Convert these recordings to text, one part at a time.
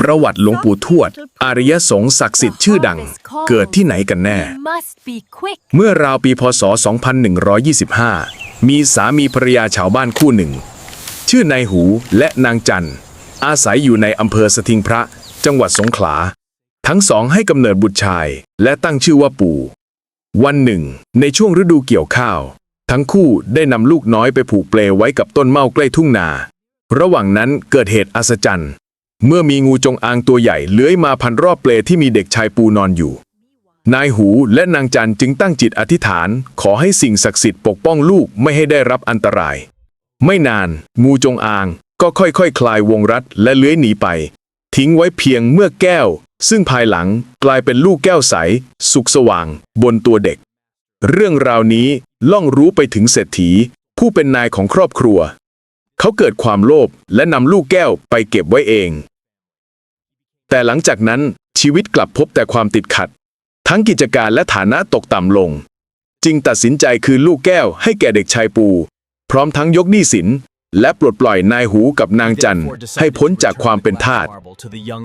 ประวัติหลวงปู่ทวดอารยสงฆ์ศักดิ์สิทธิ์ชื่อดัง เกิดที่ไหนกันแน่ เมื่อราวปีพศ 2125 มีสามีภรรยาชาวบ้านคู่หนึ่ง ชื่อนายหูและนางจันอาศัยอยู่ในอำเภอสทิงพระ จังหวัดสงขลา ทั้งสองให้กำเนิดบุตรชาย และตั้งชื่อว่าปู่ วันหนึ่ง ในช่วงฤดูเกี่ยวข้าว ทั้งคู่ได้นำลูกน้อยไปผูกเปลไว้กับต้นเมาใกล้ทุ่งนา ระหว่างนั้นเกิดเหตุอัศจรรย์ เมื่อมีงูจงอางตัวใหญ่เลื้อยมาพันรอบเปลที่มีเด็กชายปูนอนอยู่ นายหูและนางจันจึงตั้งจิตอธิษฐาน ขอให้สิ่งศักดิ์สิทธิ์ปกป้องลูกไม่ให้ได้รับอันตราย ไม่นาน งูจงอางก็ค่อยๆคคลายวงรัดและเลื้อยหนีไป ทิ้งไว้เพียงเมื่อแก้ว ซึ่งภายหลังกลายเป็นลูกแก้วใส สุกสว่าง บนตัวเด็ก เรื่องราวนี้ล่องรู้ไปถึงเศรษฐี ผู้เป็นนายของครอบครัว เขาเกิดความโลภและนำลูกแก้วไปเก็บไว้เอง แต่หลังจากนั้นชีวิตกลับพบแต่ความติดขัด ทั้งกิจการและฐานะตกต่ำลง จึงตัดสินใจคืนลูกแก้วให้แก่เด็กชายปู พร้อมทั้งยกหนี้สิน และปลดปล่อยนายหูกับนางจันให้พ้นจากความเป็นทาส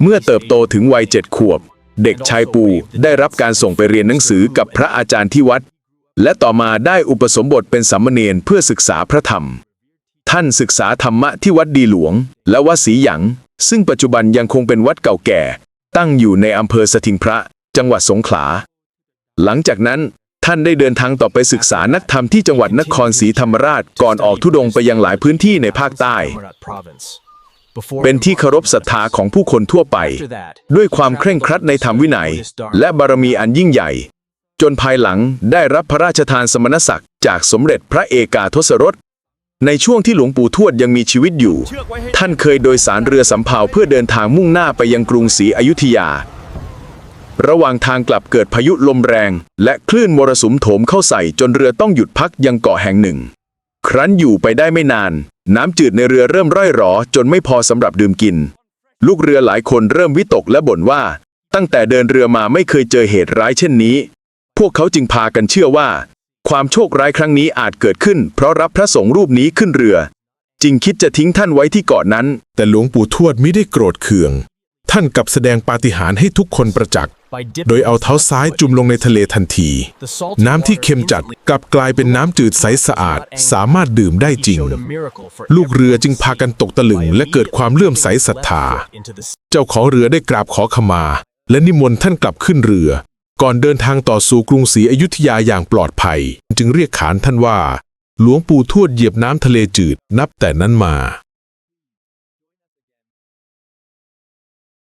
เมื่อเติบโตถึงวัยเจ็ดขวบ เด็กชายปูได้รับการส่งไปเรียนหนังสือกับพระอาจารย์ที่วัด และต่อมาได้อุปสมบทเป็นสามเณรเพื่อศึกษาพระธรรม ท่านศึกษาธรรมะที่วัดดีหลวง และวัดศรีหยัง ซึ่งปัจจุบันยังคงเป็นวัดเก่าแก่ ตั้งอยู่ในอำเภอสถิงพระ จังหวัดสงขลา หลังจากนั้นท่านได้เดินทางต่อไปศึกษานักธรรมที่จังหวัดนครศรีธรรมราชก่อนออกทุดงไปยังหลายพื้นที่ในภาคใต้ เป็นที่เคารพศรัทธาของผู้คนทั่วไป ด้วยความเคร่งครัดในธรรมวินัย และบารมีอันยิ่งใหญ่ จนภายหลังได้รับพระราชทานสมณศักดิ์จากสมเด็จพระเอกาทศรส ในช่วงที่หลวงปู่ทวดยังมีชีวิตอยู่ ท่านเคยโดยสารเรือสำเภาเพื่อเดินทางมุ่งหน้าไปยังกรุงศรีอยุธยา ระหว่างทางกลับเกิดพายุลมแรง และคลื่นมรสุมโถมเข้าใส่จนเรือต้องหยุดพักยังเกาะแห่งหนึ่ง ครั้นอยู่ไปได้ไม่นาน น้ำจืดในเรือเริ่มร่อยหรอจนไม่พอสำหรับดื่มกิน ลูกเรือหลายคนเริ่มวิตกและบ่นว่า ตั้งแต่เดินเรือมาไม่เคยเจอเหตุร้ายเช่นนี้ พวกเขาจึงพากันเชื่อว่า ความโชคร้ายครั้งนี้อาจเกิดขึ้น เพราะรับพระสงฆ์รูปนี้ขึ้นเรือ จึงคิดจะทิ้งท่านไว้ที่เกาะนั้น แต่หลวงปู่ทวดมิได้โกรธเคือง ท่านกลับแสดงปาฏิหาริย์ให้ทุกคนประจักษ์ โดยเอาเท้าซ้ายจุ่มลงในทะเลทันที น้ำที่เค็มจัดกลับกลายเป็นน้ำจืดใสสะอาด สามารถดื่มได้จริง ลูกเรือจึงพากันตกตะลึงและเกิดความเลื่อมใสศรัทธา เจ้าของเรือได้กราบขอขมา และนิมนต์ท่านกลับขึ้นเรือ ก่อนเดินทางต่อสู่กรุงศรีอยุธยาอย่างปลอดภัย จึงเรียกขานท่านว่า หลวงปู่ทวดเหยียบน้ำทะเลจืดนับแต่นั้นมา